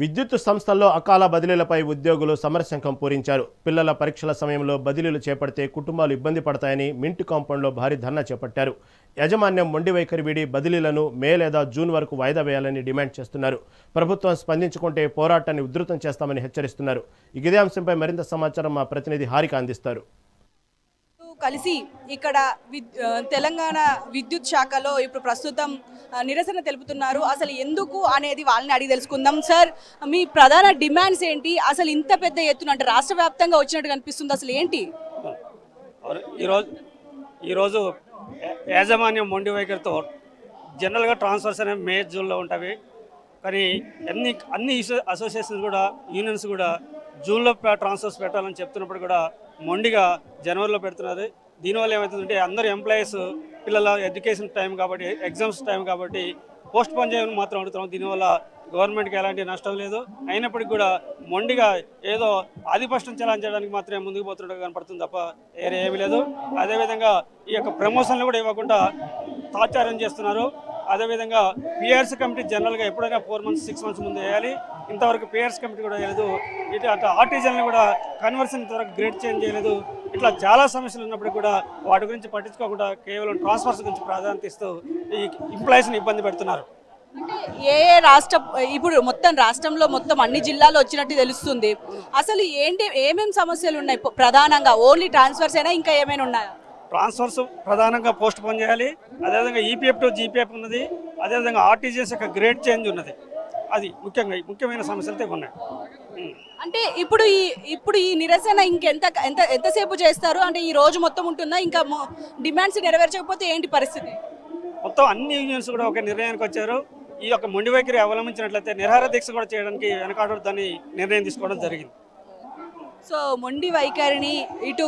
విద్యుత్ సంస్థల్లో అకాల బదిలీలపై ఉద్యోగులు సమరశంఖం పూరించారు. పిల్లల పరీక్షల సమయంలో బదిలీలు చేపడితే కుటుంబాలు ఇబ్బంది పడతాయని మింట్ కాంపౌండ్లో భారీ ధర్నా చేపట్టారు. యాజమాన్యం మొండి వైఖరి వీడి బదిలీలను మే లేదా జూన్ వరకు వాయిదా వేయాలని డిమాండ్ చేస్తున్నారు. ప్రభుత్వం స్పందించుకుంటే పోరాటాన్ని ఉధృతం చేస్తామని హెచ్చరిస్తున్నారు. ఇదే అంశంపై మరింత సమాచారం మా ప్రతినిధి హారిక అందిస్తారు. కలిసి ఇక్కడ తెలంగాణ విద్యుత్ శాఖలో ఇప్పుడు ప్రస్తుతం నిరసన తెలుపుతున్నారు. అసలు ఎందుకు అనేది వాళ్ళని అడిగి తెలుసుకుందాం. సార్ మీ ప్రధాన డిమాండ్స్ ఏంటి? అసలు ఇంత పెద్ద ఎత్తున అంటే రాష్ట్ర వ్యాప్తంగా వచ్చినట్టు కనిపిస్తుంది. అసలు ఏంటి? ఈరోజు ఈరోజు యాజమాన్యం మొండి వైఖరితో జనరల్గా ట్రాన్స్ఫర్స్ అనేవి మే జూన్లో ఉంటాయి. కానీ అన్ని అన్ని అసోసియేషన్స్ కూడా యూనియన్స్ కూడా జూన్లో ట్రాన్స్ఫర్స్ పెట్టాలని చెప్తున్నప్పుడు కూడా మొండిగా జనవరిలో పెడుతున్నారు దీనివల్ల ఏమవుతుందంటే అందరు ఎంప్లాయీస్ పిల్లల ఎడ్యుకేషన్ టైం కాబట్టి ఎగ్జామ్స్ టైం కాబట్టి పోస్ట్ పోన్ చేయమని మాత్రం అడుగుతున్నాం. దీనివల్ల గవర్నమెంట్కి ఎలాంటి నష్టం లేదు. అయినప్పటికీ కూడా మొండిగా ఏదో ఆధిపష్టం చెలాయించడానికి మాత్రమే ముందుకు పోతున్నట్టు కనపడుతుంది తప్ప వేరే ఏమీ లేదు. అదేవిధంగా ఈ యొక్క ప్రమోషన్లు కూడా ఇవ్వకుండా తాచార్యం చేస్తున్నారు. అదేవిధంగా పిఆర్సీ కమిటీ జనరల్గా ఎప్పుడైనా ఫోర్ మంత్స్ సిక్స్ మంత్స్ ముందు వేయాలి. ఇంతవరకు పిఆర్సీ కమిటీ కూడా వేయలేదు. ఇటు అటు ఆర్టిజన్లు కూడా కన్వర్షన్ ఇంతవరకు గ్రేడ్ చేంజ్ చేయలేదు. ఇట్లా చాలా సమస్యలు ఉన్నప్పటికీ కూడా వాటి గురించి పట్టించుకోకుండా కేవలం ట్రాన్స్ఫర్స్ గురించి ప్రాధాన్యత ఇస్తూ ఈ ఎంప్లాయీస్ని ఇబ్బంది పెడుతున్నారు. ఏ ఏ రాష్ట్ర ఇప్పుడు మొత్తం రాష్ట్రంలో మొత్తం అన్ని జిల్లాలు వచ్చినట్టు తెలుస్తుంది. అసలు ఏంటి ఏమేమి సమస్యలు ఉన్నాయి? ప్రధానంగా ఓన్లీ ట్రాన్స్ఫర్స్ అయినా ఇంకా ఏమైనా ఉన్నాయా? ట్రాన్స్ఫర్స్ ప్రధానంగా పోస్ట్ పోన్ చేయాలి. అదేవిధంగా ఈపీఎఫ్ టు జీపీఎఫ్ ఉన్నది. అదేవిధంగా ఆర్టీజీఎస్ యొక్క గ్రేడ్ చేంజ్ ఉన్నది. అది ముఖ్యంగా ముఖ్యమైన సమస్యలతో ఉన్నాయి. అంటే ఇప్పుడు ఈ ఇప్పుడు ఈ నిరసన ఇంకెంత ఎంత ఎంతసేపు చేస్తారు? అంటే ఈ రోజు మొత్తం ఉంటుందా? ఇంకా డిమాండ్స్ నెరవేర్చకపోతే ఏంటి పరిస్థితి? మొత్తం అన్ని యూనియన్స్ కూడా ఒక నిర్ణయానికి వచ్చారు. ఈ యొక్క మొండి వైఖరి అవలంబించినట్లయితే నిరహార దీక్ష కూడా చేయడానికి వెనకాడొద్దని నిర్ణయం తీసుకోవడం జరిగింది. సో మొండి వైఖరిని ఇటు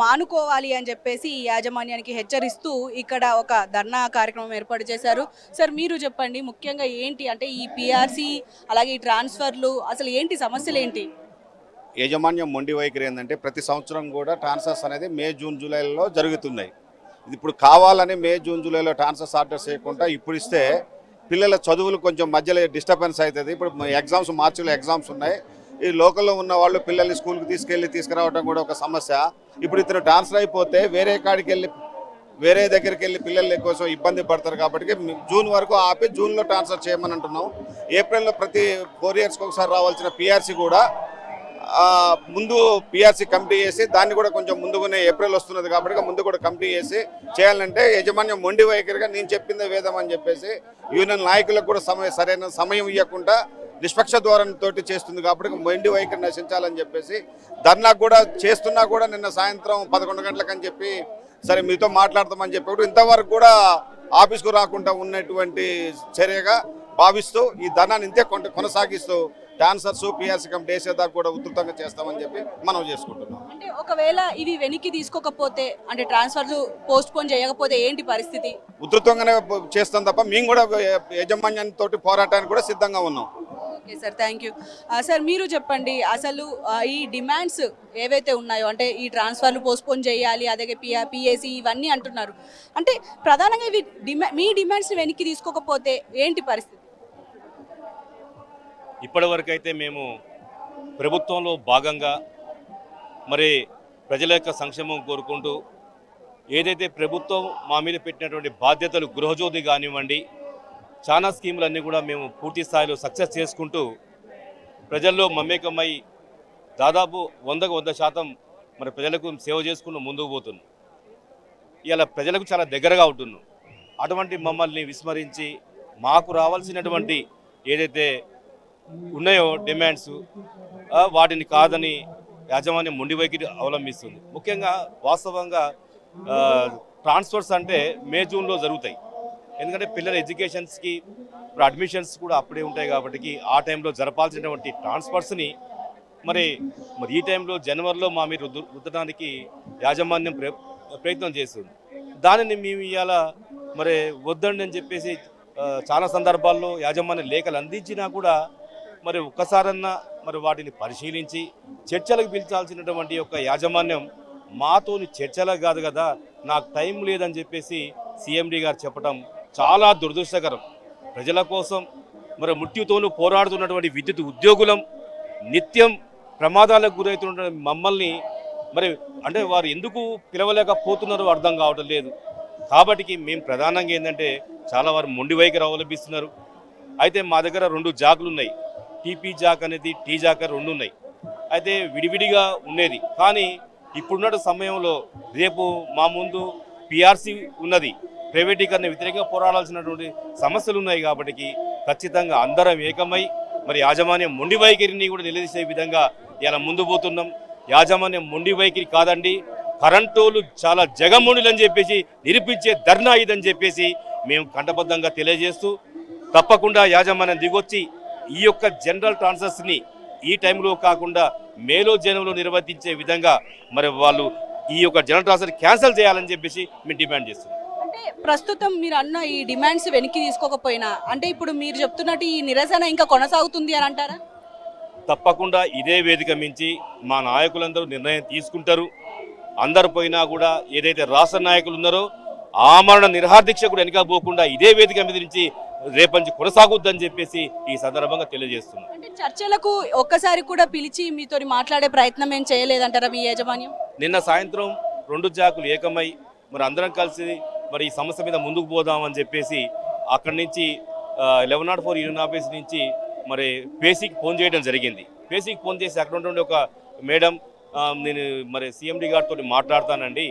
మానుకోవాలి అని చెప్పేసి ఈ యాజమాన్యానికి హెచ్చరిస్తూ ఇక్కడ ఒక ధర్నా కార్యక్రమం ఏర్పాటు చేశారు. సార్ మీరు చెప్పండి ముఖ్యంగా ఏంటి? అంటే ఈ పిఆర్సీ అలాగే ఈ ట్రాన్స్ఫర్లు అసలు ఏంటి సమస్యలు ఏంటి? యాజమాన్యం మొండి వైఖరి ఏంటంటే ప్రతి సంవత్సరం కూడా ట్రాన్స్ఫర్స్ అనేది మే జూన్ జూలైలో జరుగుతున్నాయి. ఇది ఇప్పుడు కావాలని మే జూన్ జూలైలో ట్రాన్స్ఫర్స్ ఆర్డర్ చేయకుండా ఇప్పుడు ఇస్తే పిల్లల చదువులు కొంచెం మధ్యలో డిస్టర్బెన్స్ అవుతుంది. ఇప్పుడు ఎగ్జామ్స్ మార్చిలో ఎగ్జామ్స్ ఉన్నాయి. ఈ లోకల్లో ఉన్న వాళ్ళు పిల్లల్ని స్కూల్కి తీసుకెళ్ళి తీసుకురావడం కూడా ఒక సమస్య. ఇప్పుడు ఇతను ట్రాన్స్ఫర్ అయిపోతే వేరే కాడికి వెళ్ళి వేరే దగ్గరికి వెళ్ళి పిల్లల కోసం ఇబ్బంది పడతారు కాబట్టి జూన్ వరకు ఆపి జూన్లో ట్రాన్స్ఫర్ చేయమని అంటున్నాం ఏప్రిల్లో ప్రతి ఫోర్ ఇయర్స్కి ఒకసారి రావాల్సిన పిఆర్సీ కూడా ముందు పిఆర్సీ కమిటీ చేసి దాన్ని కూడా కొంచెం ముందుగానే ఏప్రిల్ వస్తున్నది కాబట్టి ముందు కూడా కమిటీ చేసి చేయాలంటే యజమాన్యం మొండి వైఖరిగా నేను చెప్పిందే వేదం అని చెప్పేసి యూనియన్ నాయకులకు కూడా సమయం సరైన సమయం ఇవ్వకుండా నిష్పక్ష ధోరణితోటి చేస్తుంది కాబట్టి మొండి వైఖరి నశించాలని చెప్పేసి ధర్నాకు కూడా చేస్తున్నా కూడా నిన్న సాయంత్రం పదకొండు గంటలకు అని చెప్పి సరే మీతో మాట్లాడతామని చెప్పి ఇంతవరకు కూడా ఆఫీస్కు రాకుండా ఉన్నటువంటి చర్యగా భావిస్తూ ఈ ధనాన్ని ఇంతే కొంత కొనసాగిస్తూ ట్రాన్స్ఫర్స్ పిఆర్సీ కమిటీ వేసేదాకా కూడా ఉధృతంగా చేస్తామని చెప్పి మనం చేసుకుంటున్నాం. అంటే ఒకవేళ ఇవి వెనక్కి తీసుకోకపోతే అంటే ట్రాన్స్ఫర్ పోస్ట్ పోన్ చేయకపోతే ఏంటి పరిస్థితి? ఉధృతంగానే చేస్తాం తప్ప మేము కూడా యజమాన్యంతో పోరాటానికి కూడా సిద్ధంగా ఉన్నాం. Okay sir thank you sir మీరు చెప్పండి అసలు uh, ఈ డిమాండ్స్ ఏవైతే ఉన్నాయో అంటే ఈ ట్రాన్స్ఫర్లు పోస్ట్పోన్ చేయాలి అదే పిఆ పిఏసి ఇవన్నీ అంటున్నారు. అంటే ప్రధానంగా ఇవి డిమా మీ డిమాండ్స్ని వెనక్కి తీసుకోకపోతే ఏంటి పరిస్థితి? ఇప్పటివరకు అయితే మేము ప్రభుత్వంలో భాగంగా మరి ప్రజల యొక్క సంక్షేమం కోరుకుంటూ ఏదైతే ప్రభుత్వం మా మీద పెట్టినటువంటి బాధ్యతలు గృహజ్యోతి కానివ్వండి చాలా స్కీములన్నీ కూడా మేము పూర్తి స్థాయిలో సక్సెస్ చేసుకుంటూ ప్రజల్లో మమేకమై దాదాపు వందకు వంద శాతం మరి ప్రజలకు సేవ చేసుకుంటూ ముందుకు పోతున్నాం. ఇలా ప్రజలకు చాలా దగ్గరగా ఉంటున్నాం. అటువంటి మమ్మల్ని విస్మరించి మాకు రావాల్సినటువంటి ఏదైతే ఉన్నాయో డిమాండ్స్ వాటిని కాదని యాజమాన్యం మొండి వైఖరి అవలంబిస్తుంది. ముఖ్యంగా వాస్తవంగా ట్రాన్స్ఫర్స్ అంటే మే జూన్లో జరుగుతాయి. ఎందుకంటే పిల్లల ఎడ్యుకేషన్స్కి ఇప్పుడు అడ్మిషన్స్ కూడా అప్పుడే ఉంటాయి కాబట్టి ఆ టైంలో జరపాల్సినటువంటి ట్రాన్స్ఫర్స్ని మరి మరి ఈ టైంలో జనవరిలో మా మీరు రుద్దడానికి యాజమాన్యం ప్రయత్నం చేస్తుంది. దానిని మేము ఇవాళ మరి వద్దండి అని చెప్పేసి చాలా సందర్భాల్లో యాజమాన్య లేఖలు అందించినా కూడా మరి ఒక్కసారన్నా మరి వాటిని పరిశీలించి చర్చలకు పిలిచాల్సినటువంటి యొక్క యాజమాన్యం మాతోని చర్చలకు కాదు కదా నాకు టైం లేదని చెప్పేసి సిఎండి గారు చెప్పడం చాలా దురదృష్టకరం. ప్రజల కోసం మరి మృత్యుతోనూ పోరాడుతున్నటువంటి విద్యుత్ ఉద్యోగులం నిత్యం ప్రమాదాలకు గురవుతున్న మమ్మల్ని మరి అంటే వారు ఎందుకు పిలవలేకపోతున్నారో అర్థం కావడం లేదు. కాబట్టి మేము ప్రధానంగా ఏంటంటే చాలా వారు మొండి వైఖరి అవలంబిస్తున్నారు. అయితే మా దగ్గర రెండు జాకులు ఉన్నాయి. టీపీ జాక్ అనేది టీ జాక్ రెండు ఉన్నాయి. అయితే విడివిడిగా ఉండేది. కానీ ఇప్పుడున్న సమయంలో రేపు మా ముందు పిఆర్సీ ఉన్నది. ప్రైవేటీకరణ వ్యతిరేకంగా పోరాడాల్సినటువంటి సమస్యలు ఉన్నాయి కాబట్టి ఖచ్చితంగా అందరం ఏకమై మరి యాజమాన్యం మొండి వైఖరిని కూడా నిలదీసే విధంగా ఇలా ముందు పోతున్నాం. యాజమాన్యం మొండి వైఖరి కాదండి కరెంటోలు చాలా జగమునులు అని చెప్పేసి నిరూపించే ధర్నా ఇదని చెప్పేసి మేము కంటబద్ధంగా తెలియజేస్తూ తప్పకుండా యాజమాన్యం దిగొచ్చి ఈ యొక్క జనరల్ ట్రాన్సర్స్ని ఈ టైంలో కాకుండా మేలో జనంలో నిర్వర్తించే విధంగా మరి వాళ్ళు ఈ యొక్క జనరల్ ట్రాన్సర్ క్యాన్సిల్ చేయాలని చెప్పేసి మేము డిమాండ్ చేస్తున్నాం. అంటే ప్రస్తుతం మీరు అన్న ఈ డిమాండ్స్ వెనక్కి తీసుకోకపోయినా అంటే ఇప్పుడు మీరు చెప్తున్నట్టు ఈ నిరసన ఇంకా కొనసాగుతుంది అని అంటారా? తప్పకుండా ఇదే వేదిక మించి మా నాయకులందరూ నిర్ణయం తీసుకుంటారు. అందరు పోయినా కూడా ఏదైతే రాష్ట్ర నాయకులు ఉన్నారో ఆమరణ నిర్హార్దీక్ష కూడా వెనక పోకుండా ఇదే వేదిక మీద నుంచి రేపంచి కొనసాగుద్దని చెప్పేసి ఈ సందర్భంగా తెలియజేస్తున్నాం. అంటే చర్చలకు ఒక్కసారి కూడా పిలిచి మీతో మాట్లాడే ప్రయత్నం ఏం చేయలేదంటారా మీ యాజమాన్యం? నిన్న సాయంత్రం రెండు జాకులు ఏకమై మరి అందరం కలిసి మరి ఈ సమస్య మీద ముందుకు పోదామని చెప్పేసి అక్కడి నుంచి eleven naught four union office నుంచి మరి పేసీకి ఫోన్ చేయడం జరిగింది. పేసీకి ఫోన్ చేసి అక్కడ ఉన్నటువంటి ఒక మేడం నేను మరి సీఎండీ గారితో మాట్లాడతానండి.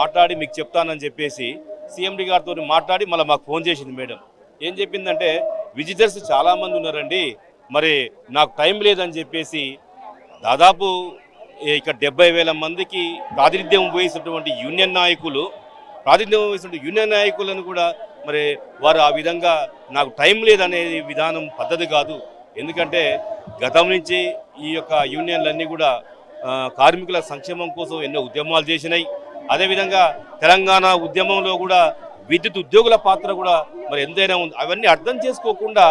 మాట్లాడి మీకు చెప్తానని చెప్పేసి సిఎండి గారితో మాట్లాడి మళ్ళీ మాకు ఫోన్ చేసింది మేడం. ఏం చెప్పిందంటే విజిటర్స్ చాలామంది ఉన్నారండి. మరి నాకు టైం లేదని చెప్పేసి దాదాపు ఇక్కడ డెబ్బై వేల మందికి ప్రాతినిధ్యం వహిస్తున్నటువంటి యూనియన్ నాయకులు ప్రాతినిధ్యం వహిస్తున్న యూనియన్ నాయకులను కూడా మరి వారు ఆ విధంగా నాకు టైం లేదనే విధానం పద్ధతి కాదు. ఎందుకంటే గతం నుంచి ఈ యొక్క యూనియన్లన్నీ కూడా కార్మికుల సంక్షేమం కోసం ఎన్నో ఉద్యమాలు చేసినాయి. అదేవిధంగా తెలంగాణ ఉద్యమంలో కూడా విద్యుత్ ఉద్యోగుల పాత్ర కూడా మరి ఎంతైనా ఉంది. అవన్నీ అర్థం చేసుకోకుండా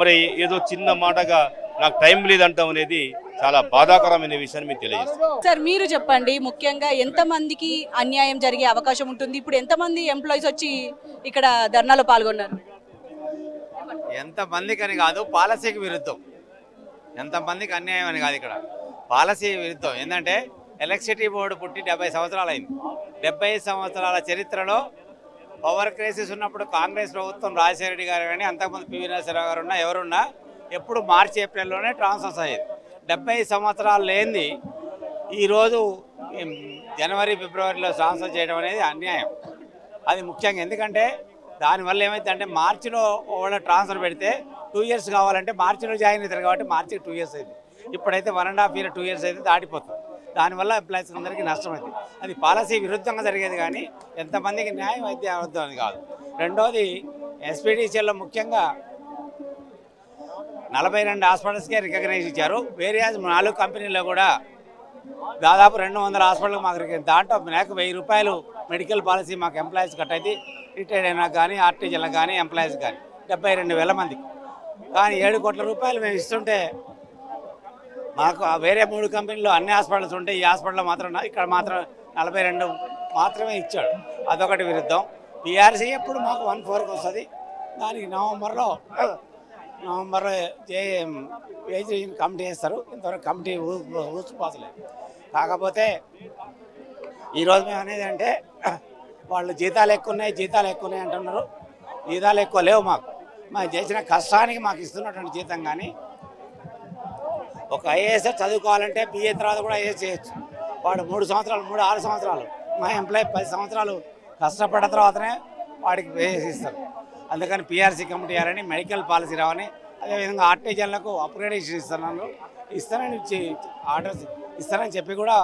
మరి ఏదో చిన్న మాటగా నాకు టైం లేదంటాం అనేది చాలా బాధాకరమైన విషయాన్ని మీకు తెలియజేస్తాను. సార్ మీరు చెప్పండి ముఖ్యంగా ఎంతమందికి అన్యాయం జరిగే అవకాశం ఉంటుంది? ఇప్పుడు ఎంతమంది ఎంప్లాయీస్ వచ్చి ఇక్కడ ధర్నాలో పాల్గొన్నారు? ఎంతమందికి అని కాదు పాలసీకి విరుద్ధం. ఎంతమందికి అన్యాయం అని కాదు ఇక్కడ. పాలసీ విరుద్ధం. ఏంటంటే ఎలక్ట్రిసిటీ బోర్డు పుట్టి డెబ్బై సంవత్సరాలు అయింది డెబ్బై సంవత్సరాల చరిత్రలో పవర్ క్రైసిస్ ఉన్నప్పుడు కాంగ్రెస్ ప్రభుత్వం రాజశేఖర రెడ్డి గారు కానీ అంతకుముందు పివి నరసింహరావు గారు ఉన్నా ఎవరున్నా ఎప్పుడు మార్చి ఏప్రిల్లోనే ట్రాన్స్ఫర్స్ అయ్యేది డెబ్బై సంవత్సరాలు లేనిది ఈరోజు జనవరి ఫిబ్రవరిలో ట్రాన్స్ఫర్ చేయడం అనేది అన్యాయం. అది ముఖ్యంగా ఎందుకంటే దానివల్ల ఏమైందంటే మార్చిలో వాళ్ళ ట్రాన్స్ఫర్ పెడితే టూ ఇయర్స్ కావాలంటే మార్చిలో జాయిన్ అవుతారు కాబట్టి మార్చికి టూ ఇయర్స్ అయింది. ఇప్పుడైతే one and half year two years అయితే దాటిపోతుంది. దానివల్ల ఎంప్లాయీస్ అందరికీ నష్టం అవుతుంది అది పాలసీ విరుద్ధంగా జరిగేది కానీ ఎంతమందికి న్యాయం అయితే అవద్దు అని కాదు. రెండోది ఎస్పీడీసీలో ముఖ్యంగా నలభై రెండు హాస్పిటల్స్కే రికగ్నైజ్ ఇచ్చారు. వేరే నాలుగు కంపెనీల్లో కూడా దాదాపు రెండు వందల హాస్పిటల్ మాకు దాంట్లో నాకు వెయ్యి రూపాయలు మెడికల్ పాలసీ మాకు ఎంప్లాయీస్ కట్ అయితే రిటైర్డ్ అయినా కానీ ఆర్టీజీలకు కానీ ఎంప్లాయీస్ కానీ డెబ్బై రెండు వేల మందికి కానీ ఏడు కోట్ల రూపాయలు మేము ఇస్తుంటే మాకు వేరే మూడు కంపెనీలు అన్ని హాస్పిటల్స్ ఉంటే ఈ హాస్పిటల్లో మాత్రం ఇక్కడ మాత్రం నలభై రెండు మాత్రమే ఇచ్చాడు. అదొకటి విరుద్ధం. పిఆర్సీ ఎప్పుడు మాకు వన్ ఫోర్కి వస్తుంది. దానికి నవంబర్లో నవంబర్ ఏజ్ కమిటీ వేస్తారు. ఇంతవరకు కమిటీ ఊసిపోసలేదు కాకపోతే ఈరోజు మేము అనేది అంటే వాళ్ళు జీతాలు ఎక్కువ ఉన్నాయి జీతాలు ఎక్కువ ఉన్నాయి అంటున్నారు. జీతాలు ఎక్కువ లేవు మాకు. మాకు చేసిన కష్టానికి మాకు ఇస్తున్నటువంటి జీతం కానీ ఒక ఐఏఎస్ చదువుకోవాలంటే బిఏ తర్వాత కూడా ఐఏఎస్ చేయొచ్చు. వాడు మూడు సంవత్సరాలు మూడు ఆరు సంవత్సరాలు మా ఎంప్లాయీ పది సంవత్సరాలు కష్టపడ్డ తర్వాతనే వాడికి వేసిస్తారు అందుకని పిఆర్సీ కమిటీ ఇవ్వాలని మెడికల్ పాలసీ రావని అదేవిధంగా ఆర్టీజన్లకు అప్గ్రేడేషన్ ఇస్తున్నాను ఇస్తానని ఆర్డర్స్ ఇస్తానని చెప్పి కూడా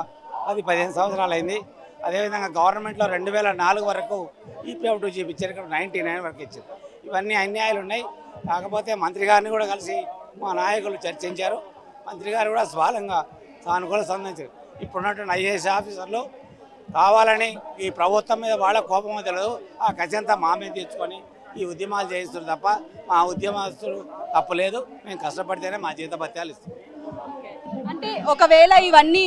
అది పదిహేను సంవత్సరాలు అయింది. అదేవిధంగా గవర్నమెంట్లో రెండు వేల నాలుగు వరకు ఈపీఎఫ్ టూ చూపించారు ఇక్కడ నైంటీ నైన్ వరకు ఇచ్చారు. ఇవన్నీ అన్యాయాలు ఉన్నాయి. కాకపోతే మంత్రి గారిని కూడా కలిసి మా నాయకులు చర్చించారు. మంత్రి గారు కూడా స్వాలంగా సానుకూల సంబంధించారు ఇప్పుడున్నటువంటి ఐఏఎస్ ఆఫీసర్లు కావాలని ఈ ప్రభుత్వం మీద వాళ్ళ కోపమో తెలియదు ఆ కచ్చంతా మా మీద తెచ్చుకొని ఈ ఉద్యమాలు చేయిస్తారు తప్ప మా ఉద్యమస్తులు తప్పలేదు మేము కష్టపడితేనే మా జీత భత్యాలు ఇస్తాం అంటే ఒకవేళ ఇవన్నీ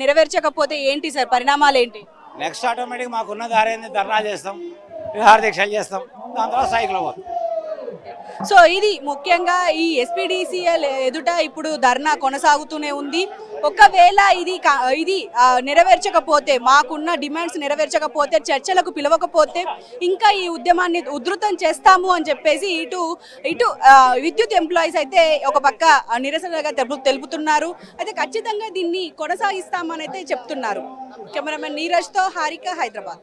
నెరవేర్చకపోతే ఏంటి సార్? పరిణామాలు ఏంటి? నెక్స్ట్ ఆటోమేటిక్ మాకున్న దారేంది ధర్నా చేస్తాం విహార దీక్షలు చేస్తాం దాని తర్వాత సైకిల్ పోతాం. సో ఇది ముఖ్యంగా ఈ ఎస్పీడీసీఎల్ ఎదుట ఇప్పుడు ధర్నా కొనసాగుతూనే ఉంది. ఒకవేళ ఇది ఇది నెరవేర్చకపోతే మాకున్న డిమాండ్స్ నెరవేర్చకపోతే చర్చలకు పిలవకపోతే ఇంకా ఈ ఉద్యమాన్ని ఉధృతం చేస్తాము అని చెప్పేసి ఇటు ఇటు విద్యుత్ ఎంప్లాయీస్ అయితే ఒక పక్క నిరసనగా తెలుపు తెలుపుతున్నారు. అయితే ఖచ్చితంగా దీన్ని కొనసాగిస్తామని అయితే చెప్తున్నారు. కెమెరామెన్ నీరజ్తో హారిక హైదరాబాద్.